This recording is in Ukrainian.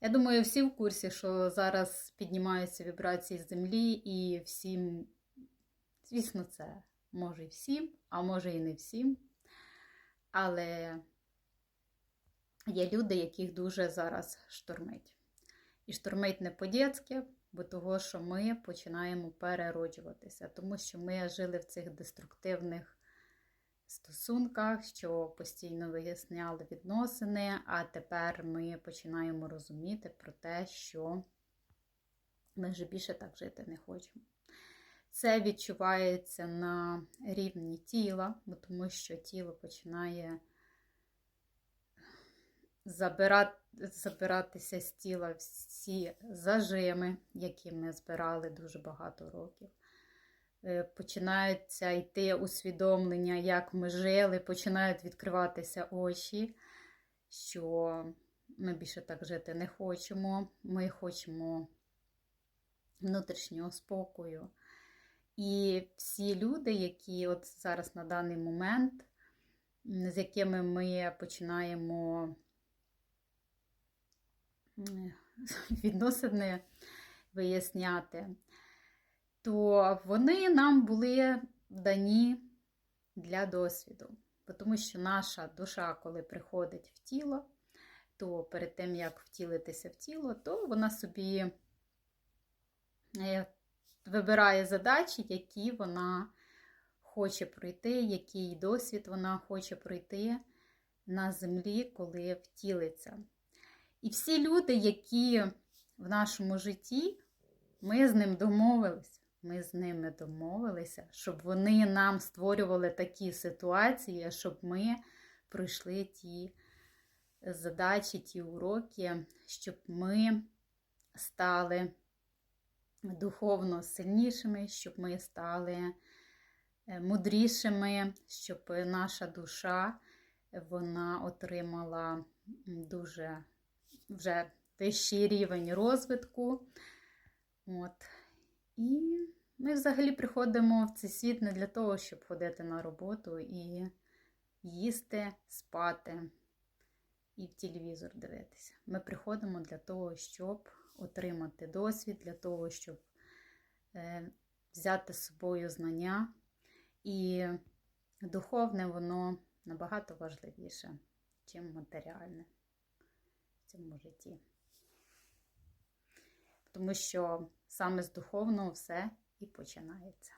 Я думаю, всі в курсі, що зараз піднімаються вібрації землі, і всім, звісно, це може і всім, а може і не всім. Але є люди, яких дуже зараз штормить. І штормить не по-дєцьки, бо того, що ми починаємо перероджуватися, тому що ми жили в цих деструктивних стосунках, що постійно виясняли відносини, а тепер ми починаємо розуміти про те, що ми вже більше так жити не хочемо. Це відчувається на рівні тіла, тому що тіло починає забирати, забиратися з тіла всі зажими, які ми збирали дуже багато років. Е, Починаються йти усвідомлення, як ми жили, починають відкриватися очі, що ми більше так жити не хочемо. Ми хочемо внутрішнього спокою. І всі люди, які от зараз на даний момент, з якими ми починаємо відносини виясняти, то вони нам були дані для досвіду. Тому що наша душа, коли приходить в тіло, то перед тим, як втілитися в тіло, то вона собі е, вибирає задачі, які вона хоче пройти, який досвід вона хоче пройти на землі, коли втілиться. І всі люди, які в нашому житті, ми з ним домовилися. Ми з ними домовилися, щоб вони нам створювали такі ситуації, щоб ми пройшли ті задачі, ті уроки, щоб ми стали духовно сильнішими, щоб ми стали е, мудрішими, щоб наша душа вона отримала дуже вже вищий рівень розвитку. От. І ми взагалі приходимо в цей світ не для того, щоб ходити на роботу і їсти, спати і в телевізор дивитися. Ми приходимо для того, щоб отримати досвід, для того, щоб е, взяти з собою знання. І духовне воно набагато важливіше, ніж матеріальне в цьому житті. Тому що саме з духовного все і починається.